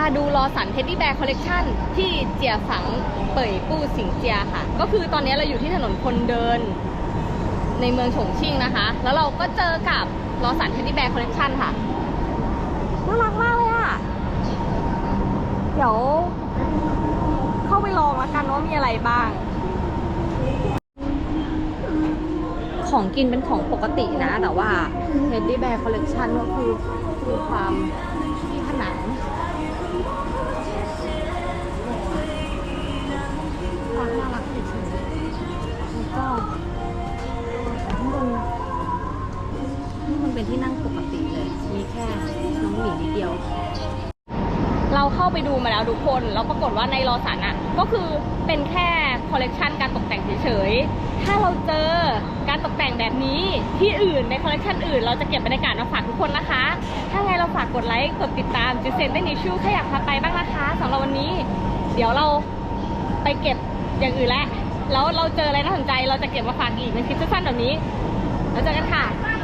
าดูรอสันเท็ดดี้แบร์คอลเลกชันที่เจียฝังเป่ยปู้สิงเจียค่ะ ก็คือตอนนี้เราอยู่ที่ถนนคนเดินในเมืองฉงชิ่งนะคะ แล้วเราก็เจอกับรอสันเท็ดดี้แบร์คอลเลกชันค่ะ น่ารักมากเลยอะ เดี๋ยว เข้าไปลองแล้วกันว่ามีอะไรบ้าง ของกินเป็นของปกตินะ แต่ว่า Teddy Bear Collection ก็คือคือความ เป็นที่นั่งปกติเลย มีแค่น้องหมีนิดเดียว เราเข้าไปดูมาแล้วทุกคน แล้วปรากฏว่าในรอสันอะก็คือเป็นแค่คอลเลกชันการตกแต่งเฉยๆ ถ้าเราเจอการตกแต่งแบบนี้ที่อื่นในคอลเลกชันอื่น เราจะเก็บบรรยากาศมาฝากทุกคนนะคะ ถ้าไงเราฝากกดไลค์ กดติดตามจิเซนได้นิชูถ้าอยากพาไปบ้างนะคะสำหรับวันนี้ เดี๋ยวเราไปเก็บอย่างอื่นแล้วแล้วเราเจออะไรน่าสนใจเราจะเก็บมาฝากอีกในคลิปสั้นๆแบบนี้ แล้วเจอกันค่ะ